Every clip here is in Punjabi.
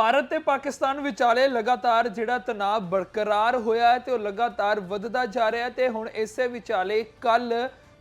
ਭਾਰਤ ਤੇ ਪਾਕਿਸਤਾਨ ਵਿਚਾਲੇ ਲਗਾਤਾਰ ਜਿਹੜਾ ਤਣਾਅ ਬਰਕਰਾਰ ਹੋਇਆ ਹੈ ਤੇ ਉਹ ਲਗਾਤਾਰ ਵੱਧਦਾ ਜਾ ਰਿਹਾ ਹੈ ਤੇ ਹੁਣ ਇਸੇ ਵਿਚਾਲੇ ਕੱਲ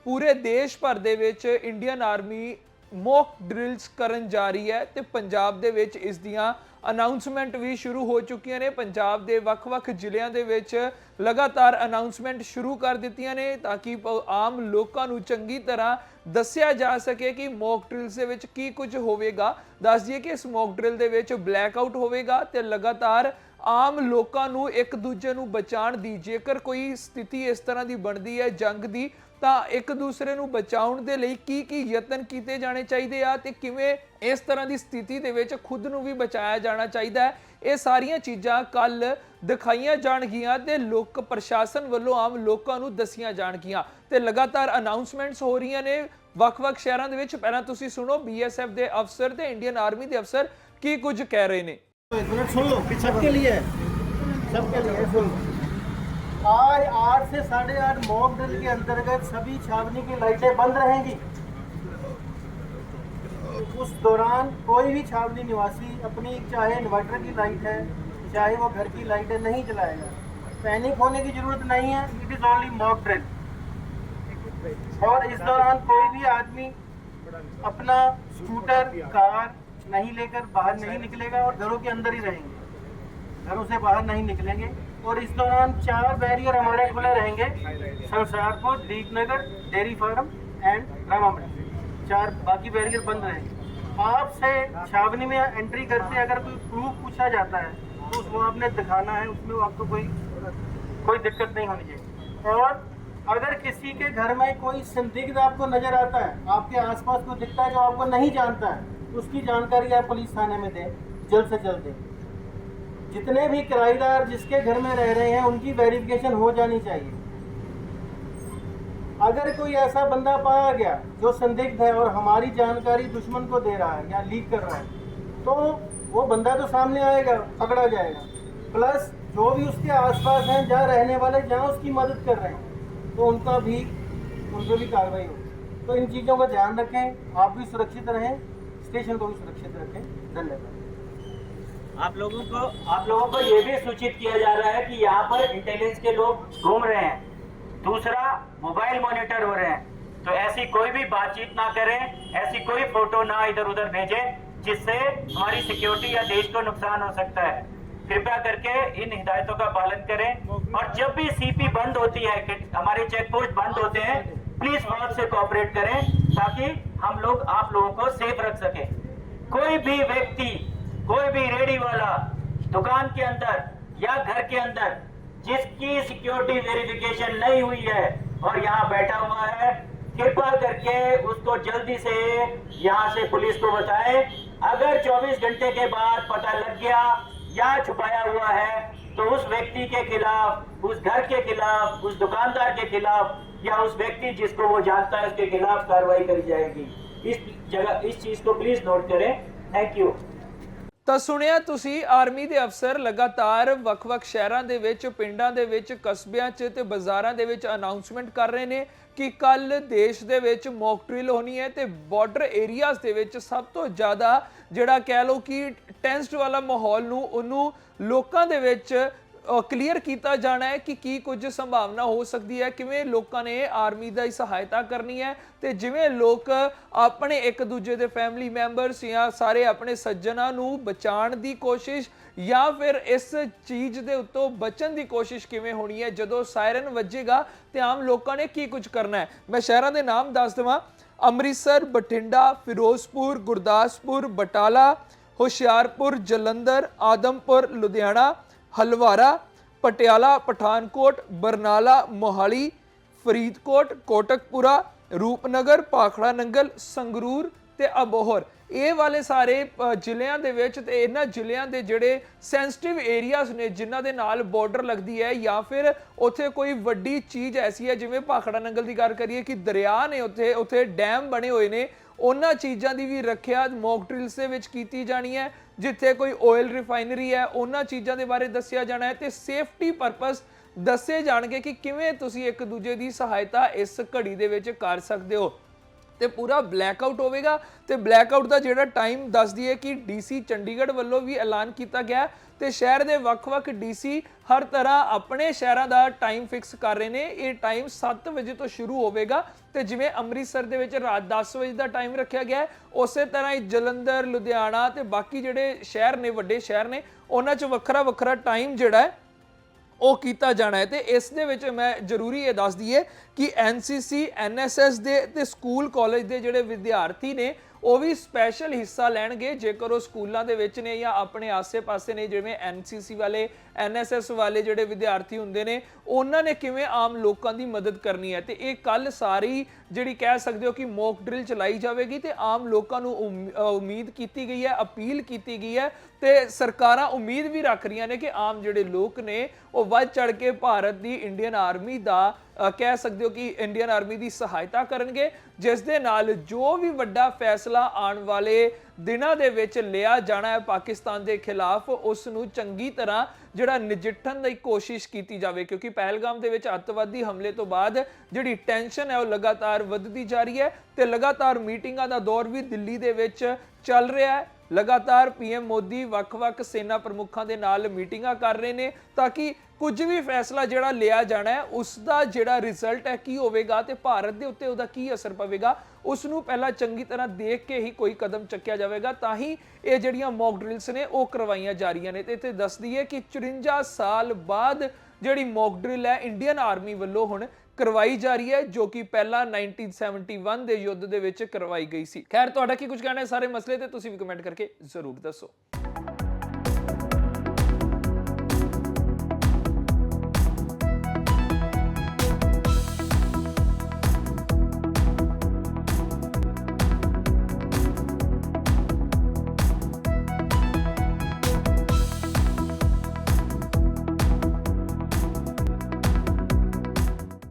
ਪੂਰੇ ਦੇਸ਼ ਭਰ ਦੇ ਵਿੱਚ ਇੰਡੀਅਨ ਆਰਮੀ ਮੌਕ ਡ੍ਰਿਲਸ ਕਰਨ ਜਾ ਰਹੀ ਹੈ ਤੇ ਪੰਜਾਬ ਦੇ ਵਿੱਚ ਇਸ ਦੀਆਂ ਅਨਾਉਂਸਮੈਂਟ ਵੀ ਸ਼ੁਰੂ ਹੋ ਚੁੱਕੀਆਂ ਨੇ। ਪੰਜਾਬ ਦੇ ਵੱਖ-ਵੱਖ ਜ਼ਿਲ੍ਹਿਆਂ ਦੇ ਵਿੱਚ ਲਗਾਤਾਰ ਅਨਾਉਂਸਮੈਂਟ ਸ਼ੁਰੂ ਕਰ ਦਿੱਤੀਆਂ ਨੇ ਤਾਂ ਕਿ ਆਮ ਲੋਕਾਂ ਨੂੰ ਚੰਗੀ ਤਰ੍ਹਾਂ ਦੱਸਿਆ ਜਾ ਸਕੇ ਕਿ ਮੌਕ ਡ੍ਰਿਲਸ ਦੇ ਵਿੱਚ ਕੀ ਕੁਝ ਹੋਵੇਗਾ। ਦੱਸ ਦਈਏ ਕਿ ਇਸ ਮੌਕ ਡ੍ਰਿਲ ਦੇ ਵਿੱਚ ਬਲੈਕ ਆਊਟ ਹੋਵੇਗਾ ਤੇ ਲਗਾਤਾਰ ਆਮ ਲੋਕਾਂ ਨੂੰ ਇੱਕ ਦੂਜੇ ਨੂੰ ਬਚਾਉਣ ਦੀ ਜੇਕਰ ਕੋਈ ਸਥਿਤੀ ਇਸ ਤਰ੍ਹਾਂ ਦੀ ਬਣਦੀ ਹੈ, ਜੰਗ ਦੀ ਤਾਂ ਇੱਕ ਦੂਸਰੇ ਨੂੰ ਬਚਾਉਣ ਦੇ ਲਈ ਕੀ ਕੀ ਯਤਨ ਕੀਤੇ ਜਾਣੇ ਚਾਹੀਦੇ ਆ ਤੇ ਕਿਵੇਂ ਇਸ ਤਰ੍ਹਾਂ ਦੀ ਸਥਿਤੀ ਦੇ ਵਿੱਚ ਖੁਦ ਨੂੰ ਵੀ ਬਚਾਇਆ ਜਾਣਾ ਚਾਹੀਦਾ ਹੈ। ਇਹ ਸਾਰੀਆਂ ਚੀਜ਼ਾਂ ਕੱਲ ਦਿਖਾਈਆਂ ਜਾਣਗੀਆਂ ਤੇ ਲੋਕ ਪ੍ਰਸ਼ਾਸਨ ਵੱਲੋਂ ਆਮ ਲੋਕਾਂ ਨੂੰ ਦੱਸੀਆਂ ਜਾਣਗੀਆਂ ਤੇ ਲਗਾਤਾਰ ਅਨਾਉਂਸਮੈਂਟਸ ਹੋ ਰਹੀਆਂ ਨੇ ਵੱਖ-ਵੱਖ ਸ਼ਹਿਰਾਂ ਦੇ ਵਿੱਚ। ਪਹਿਲਾਂ ਤੁਸੀਂ ਸੁਣੋ ਬੀਐਸਐਫ ਦੇ ਅਫਸਰ ਤੇ ਇੰਡੀਅਨ ਆਰਮੀ ਦੇ ਅਫਸਰ ਕੀ ਕੁਝ ਕਹਿ ਰਹੇ ਨੇ। ਸੁਣ ਲਓ ਸਭ ਕੇ ਲਈ ਹੈ ਸਭ ਕੇ ਲਈ ਸੁਣ ਲਓ। आज आठ से साढ़े आठ मॉक ड्रिल के अंतर्गत सभी छावनी की लाइटें बंद रहेंगी। उस दौरान कोई भी छावनी निवासी अपनी, चाहे इन्वर्टर की लाइट है, चाहे वो घर की लाइट है, नहीं जलाएगा पैनिक होने की ज़रूरत नहीं है it is only mock drill और इस दौरान कोई भी आदमी अपना स्कूटर कार नहीं लेकर बाहर नहीं निकलेगा और घरों के अंदर ही रहेंगे। घरों से बाहर नहीं निकलेंगे। और इस दौरान चार बैरियर हमारे खुले रहेंगे। Sansarpur, Deepnagar, dairy farm and Ramamandi चार बाकी बैरियर बंद रहेंगे। आपसे छावनी में एंट्री करते अगर कोई प्रूफ पूछा जाता है तो उसको आपने दिखाना है, उसमें आपको कोई कोई दिक्कत नहीं होनी चाहिए। और अगर किसी के घर में कोई संदिग्ध आपको नज़र आता है, आपके आसपास कोई दिखता है जो आपको नहीं जानता है, उसकी जानकारी आप पुलिस थाने में दें, जल्द से जल्द दें। जितने भी किराएदार जिसके घर में रह रहे हैं, उनकी वेरिफिकेशन हो जानी चाहिए। अगर कोई ऐसा बंदा पाया गया जो संदिग्ध है और हमारी जानकारी दुश्मन को दे रहा है या लीक कर रहा है तो वो बंदा तो सामने आएगा, पकड़ा जाएगा। प्लस जो भी उसके आसपास हैं, जहाँ रहने वाले, जहाँ उसकी मदद कर रहे हैं तो उनका भी, उन पर भी कार्रवाई हो तो इन चीज़ों का ध्यान रखें, आप भी सुरक्षित रहें स्टेशन को भी सुरक्षित रखें। धन्यवाद। आप लोगों को, आप लोगों को ये भी सूचित किया जा रहा है कि यहाँ पर इंटेलिजेंस के लोग घूम रहे हैं। दूसरा मोबाइल मॉनिटर हो रहे हैं। तो ऐसी कोई भी बातचीत ना करें, ऐसी कोई फ़ोटो ना इधर उधर भेजें, जिससे हमारी सिक्योरिटी या देश को नुकसान हो सकता है। कृपया करके इन हिदायतों का पालन करें। और जब भी सीपी बंद होती है हमारे चेक पोस्ट बंद होते हैं प्लीज़ वहाँ से कोऑपरेट करें, ताकि हम लोग, आप लोगों को सेफ़ रख सके। कोई भी व्यक्ति कोई भी रेडी वाला दुकान के अंदर या घर के अंदर जिसकी सिक्योरिटी वेरिफिकेशन नहीं हुई है और यहाँ बैठा हुआ है, कृपा करके उसको जल्दी से यहाँ से पुलिस को बताएँ। अगर 24 घंटे के बाद पता लग गया या छुपाया हुआ है तो उस व्यक्ति के खिलाफ, उस घर के खिलाफ, उस दुकानदार के खिलाफ या उस व्यक्ति जिसको वो जानता है उसके खिलाफ कार्रवाई करी जाएगी। इस जगह, इस चीज़ को प्लीज़ नोट करें। थैंक यू ਤਾਂ ਸੁਣਿਆ ਤੁਸੀਂ, ਆਰਮੀ ਦੇ ਅਫਸਰ ਲਗਾਤਾਰ ਵੱਖ-ਵੱਖ ਸ਼ਹਿਰਾਂ ਦੇ ਵਿੱਚ, ਪਿੰਡਾਂ ਦੇ ਵਿੱਚ, ਕਸਬਿਆਂ 'ਚ ਤੇ ਬਾਜ਼ਾਰਾਂ ਦੇ ਵਿੱਚ ਅਨਾਉਂਸਮੈਂਟ ਕਰ ਰਹੇ ਨੇ ਕਿ ਕੱਲ ਦੇਸ਼ ਦੇ ਵਿੱਚ ਮੌਕ ਡਰਿਲ ਹੋਣੀ ਹੈ ਤੇ ਬਾਰਡਰ ਏਰੀਆਜ਼ ਦੇ ਵਿੱਚ ਸਭ ਤੋਂ ਜ਼ਿਆਦਾ ਜਿਹੜਾ ਕਹਿ ਲਓ ਕਿ ਟੈਂਸਡ ਵਾਲਾ ਮਾਹੌਲ ਨੂੰ, ਉਹਨੂੰ ਲੋਕਾਂ ਦੇ ਵਿੱਚ ਕਲੀਅਰ ਕੀਤਾ ਜਾਣਾ ਹੈ ਕਿ ਕੀ ਕੁਝ ਸੰਭਾਵਨਾ ਹੋ ਸਕਦੀ ਹੈ, ਕਿਵੇਂ ਲੋਕਾਂ ਨੇ ਆਰਮੀ ਦਾ ਸਹਾਇਤਾ ਕਰਨੀ ਹੈ ਤੇ ਜਿਵੇਂ ਲੋਕ ਆਪਣੇ ਇੱਕ ਦੂਜੇ ਦੇ ਫੈਮਿਲੀ ਮੈਂਬਰਸ ਜਾਂ ਸਾਰੇ ਆਪਣੇ ਸੱਜਣਾ ਨੂੰ ਬਚਾਉਣ ਦੀ ਕੋਸ਼ਿਸ਼ ਜਾਂ ਫਿਰ ਇਸ ਚੀਜ਼ ਦੇ ਉੱਤੋਂ ਬਚਣ ਦੀ ਕੋਸ਼ਿਸ਼ ਕਿਵੇਂ ਹੋਣੀ ਹੈ, ਜਦੋਂ ਸਾਇਰਨ ਵੱਜੇਗਾ ਤੇ ਆਮ ਲੋਕਾਂ ਨੇ ਕੀ ਕੁਝ ਕਰਨਾ ਹੈ। ਮੈਂ ਸ਼ਹਿਰਾਂ ਦੇ ਨਾਮ ਦੱਸ ਦਵਾਂ। ਅੰਮ੍ਰਿਤਸਰ, ਬਠਿੰਡਾ, ਫਿਰੋਜ਼ਪੁਰ, ਗੁਰਦਾਸਪੁਰ, ਬਟਾਲਾ, ਹੁਸ਼ਿਆਰਪੁਰ, ਜਲੰਧਰ, ਆਦਮਪੁਰ, ਲੁਧਿਆਣਾ ਹਲਵਾਰਾ ਪਟਿਆਲਾ ਪਠਾਨਕੋਟ ਬਰਨਾਲਾ ਮੋਹਾਲੀ ਫਰੀਦਕੋਟ ਕੋਟਕਪੁਰਾ ਰੂਪਨਗਰ ਪਾਖੜਾ ਨੰਗਲ ਸੰਗਰੂਰ ਤੇ ਅਬੋਹਰ ਇਹ ਵਾਲੇ ਸਾਰੇ ਜ਼ਿਲ੍ਹਿਆਂ ਦੇ ਵਿੱਚ ਤੇ ਇਹਨਾਂ ਜ਼ਿਲ੍ਹਿਆਂ ਦੇ ਜਿਹੜੇ ਸੈਂਸਿਟਿਵ ਏਰੀਆਜ਼ ਨੇ, ਜਿਨ੍ਹਾਂ ਦੇ ਨਾਲ ਬਾਰਡਰ ਲੱਗਦੀ ਹੈ ਜਾਂ ਫਿਰ ਉੱਥੇ ਕੋਈ ਵੱਡੀ ਚੀਜ਼ ਐਸੀ ਹੈ, ਜਿਵੇਂ ਭਾਖੜਾ ਨੰਗਲ ਦੀ ਗੱਲ ਕਰੀਏ ਕਿ ਦਰਿਆ ਨੇ ਉੱਥੇ ਉੱਥੇ ਡੈਮ ਬਣੇ ਹੋਏ ਨੇ। ਉਹਨਾਂ ਚੀਜ਼ਾਂ ਦੀ ਵੀ ਰੱਖਿਆ ਮੌਕ ਡਰਿਲਸ ਦੇ ਵਿੱਚ ਕੀਤੀ ਜਾਣੀ ਹੈ, ਜਿੱਥੇ ਕੋਈ ਆਇਲ ਰਿਫਾਈਨਰੀ ਹੈ, ਉਹਨਾਂ ਚੀਜ਼ਾਂ ਦੇ ਬਾਰੇ ਦੱਸਿਆ ਜਾਣਾ ਹੈ ਤੇ ਸੇਫਟੀ ਪਰਪਸ ਦੱਸੇ ਜਾਣਗੇ ਕਿ ਕਿਵੇਂ ਤੁਸੀਂ ਇੱਕ ਦੂਜੇ ਦੀ ਸਹਾਇਤਾ ਇਸ ਘੜੀ ਦੇ ਵਿੱਚ ਕਰ ਸਕਦੇ ਹੋ। ਤੇ ਪੂਰਾ ਬਲੈਕ ਆਊਟ ਹੋਵੇਗਾ ਤੇ ਬਲੈਕਆਊਟ ਦਾ ਜਿਹੜਾ ਟਾਈਮ ਦੱਸ ਦਈਏ ਕਿ ਡੀਸੀ ਚੰਡੀਗੜ੍ਹ ਵੱਲੋਂ ਵੀ ਐਲਾਨ ਕੀਤਾ ਗਿਆ ਹੈ ਤੇ ਸ਼ਹਿਰ ਦੇ ਵੱਖ-ਵੱਖ ਡੀਸੀ ਹਰ ਤਰ੍ਹਾਂ ਆਪਣੇ ਸ਼ਹਿਰਾਂ ਦਾ ਟਾਈਮ ਫਿਕਸ ਕਰ ਰਹੇ ਨੇ। ਇਹ ਟਾਈਮ 7 ਵਜੇ ਤੋਂ ਸ਼ੁਰੂ ਹੋਵੇਗਾ ਤੇ ਜਿਵੇਂ ਅੰਮ੍ਰਿਤਸਰ ਦੇ ਵਿੱਚ ਰਾਤ 10 ਵਜੇ ਦਾ ਟਾਈਮ ਰੱਖਿਆ ਗਿਆ ਉਸੇ ਤਰ੍ਹਾਂ ਹੀ ਜਲੰਧਰ, ਲੁਧਿਆਣਾ ਤੇ ਬਾਕੀ ਜਿਹੜੇ ਸ਼ਹਿਰ ਨੇ, ਵੱਡੇ ਸ਼ਹਿਰ ਨੇ, ਉਹਨਾਂ 'ਚ ਵੱਖਰਾ-ਵੱਖਰਾ ਟਾਈਮ ਜਿਹੜਾ ਹੈ ਉਹ ਕੀਤਾ ਜਾਣਾ ਹੈ। ਤੇ ਇਸ ਦੇ ਵਿੱਚ ਮੈਂ ਜ਼ਰੂਰੀ ਇਹ ਦੱਸ ਦਈਏ ਕਿ ਐਨਸੀਸੀ ਐਨਐਸਐਸ ਦੇ ਤੇ ਸਕੂਲ ਕਾਲਜ ਦੇ ਜਿਹੜੇ ਵਿਦਿਆਰਥੀ ਨੇ, ਉਹ ਵੀ ਸਪੈਸ਼ਲ ਹਿੱਸਾ ਲੈਣਗੇ। ਜੇਕਰ ਉਹ ਸਕੂਲਾਂ ਦੇ ਵਿੱਚ ਨੇ ਜਾਂ ਆਪਣੇ ਆਸੇ-ਪਾਸੇ ਨੇ, ਜਿਵੇਂ ਐਨਸੀਸੀ ਵਾਲੇ ਐਨਐਸਐਸ ਵਾਲੇ ਜਿਹੜੇ ਵਿਦਿਆਰਥੀ ਹੁੰਦੇ ਨੇ, ਉਹਨਾਂ ਨੇ ਕਿਵੇਂ ਆਮ ਲੋਕਾਂ ਦੀ ਮਦਦ ਕਰਨੀ ਹੈ? ਤੇ ਇਹ ਕੱਲ ਸਾਰੀ ਜਿਹੜੀ ਕਹਿ ਸਕਦੇ ਹੋ ਕਿ ਮੌਕ ਡਰਿਲ ਚਲਾਈ ਜਾਵੇਗੀ ਤੇ ਆਮ ਲੋਕਾਂ ਨੂੰ ਉਮ- ਉਮੀਦ ਕੀਤੀ ਗਈ ਹੈ, ਅਪੀਲ ਕੀਤੀ ਗਈ ਹੈ ਤੇ ਸਰਕਾਰਾਂ ਉਮੀਦ ਵੀ ਰੱਖ ਰਹੀਆਂ ਨੇ ਕਿ ਆਮ ਜਿਹੜੇ ਲੋਕ ਨੇ, ਉਹ ਵੱਧ ਚੜ ਕੇ ਭਾਰਤ ਦੀ ਇੰਡੀਅਨ ਆਰਮੀ ਦਾ ਕਹਿ ਸਕਦੇ ਹੋ ਕਿ ਇੰਡੀਅਨ ਆਰਮੀ ਦੀ ਸਹਾਇਤਾ ਕਰਨਗੇ, ਜਿਸ ਦੇ ਨਾਲ ਜੋ ਵੀ ਵੱਡਾ ਫੈਸਲਾ ਆਉਣ ਵਾਲੇ ਦਿਨਾਂ ਦੇ ਵਿੱਚ ਲਿਆ ਜਾਣਾ ਹੈ ਪਾਕਿਸਤਾਨ ਦੇ ਖਿਲਾਫ, ਉਸ ਨੂੰ ਚੰਗੀ ਤਰ੍ਹਾਂ ਜਿਹੜਾ ਨਜਿੱਠਣ ਦੀ ਕੋਸ਼ਿਸ਼ ਕੀਤੀ ਜਾਵੇ, ਕਿਉਂਕਿ ਪਹਿਲਗਾਮ ਦੇ ਵਿੱਚ ਅੱਤਵਾਦੀ ਹਮਲੇ ਤੋਂ ਬਾਅਦ ਜਿਹੜੀ ਟੈਨਸ਼ਨ ਹੈ ਉਹ ਲਗਾਤਾਰ ਵੱਧਦੀ ਜਾ ਰਹੀ ਹੈ ਤੇ ਲਗਾਤਾਰ ਮੀਟਿੰਗਾਂ ਦਾ ਦੌਰ ਵੀ ਦਿੱਲੀ ਦੇ ਵਿੱਚ ਚੱਲ ਰਿਹਾ ਹੈ। ਲਗਾਤਾਰ ਪੀਐਮ ਮੋਦੀ ਵੱਖ-ਵੱਖ ਸੈਨਾ ਪ੍ਰਮੁੱਖਾਂ ਦੇ ਨਾਲ ਮੀਟਿੰਗਾਂ ਕਰ ਰਹੇ ਨੇ ਤਾਂ ਕਿ ਕੁਝ ਵੀ ਫੈਸਲਾ ਜਿਹੜਾ ਲਿਆ ਜਾਣਾ ਹੈ, ਉਸ ਦਾ ਜਿਹੜਾ ਰਿਜ਼ਲਟ ਹੈ ਕੀ ਹੋਵੇਗਾ ਤੇ ਭਾਰਤ ਦੇ ਉੱਤੇ ਉਹਦਾ ਕੀ ਅਸਰ ਪਵੇਗਾ, ਉਸ ਨੂੰ ਪਹਿਲਾਂ ਚੰਗੀ ਤਰ੍ਹਾਂ ਦੇਖ ਕੇ ਹੀ ਕੋਈ ਕਦਮ ਚੱਕਿਆ ਜਾਵੇਗਾ, ਤਾਂ ਹੀ ਇਹ ਜਿਹੜੀਆਂ ਮੌਕ ਡਰਿਲਸ ਨੇ ਉਹ ਕਰਵਾਈਆਂ ਜਾ ਰਹੀਆਂ ਨੇ ਤੇ ਇੱਥੇ ਦੱਸਦੀ ਹੈ ਕਿ 54 ਸਾਲ ਬਾਅਦ ਜਿਹੜੀ ਮੌਕ ਡਰਿਲ ਹੈ ਇੰਡੀਅਨ ਆਰਮੀ ਵੱਲੋਂ ਹੁਣ ਕਰਵਾਈ ਜਾ ਰਹੀ ਹੈ, ਜੋ ਕਿ ਪਹਿਲਾਂ 1971 ਦੇ ਯੁੱਧ ਦੇ ਵਿੱਚ ਕਰਵਾਈ ਗਈ ਸੀ। ਖੈਰ, ਤੁਹਾਡਾ ਕੀ ਕੁਝ ਕਹਿਣਾ ਹੈ ਸਾਰੇ ਮਸਲੇ ਤੇ ਤੁਸੀਂ ਵੀ ਕਮੈਂਟ ਕਰਕੇ ਜ਼ਰੂਰ ਦੱਸੋ।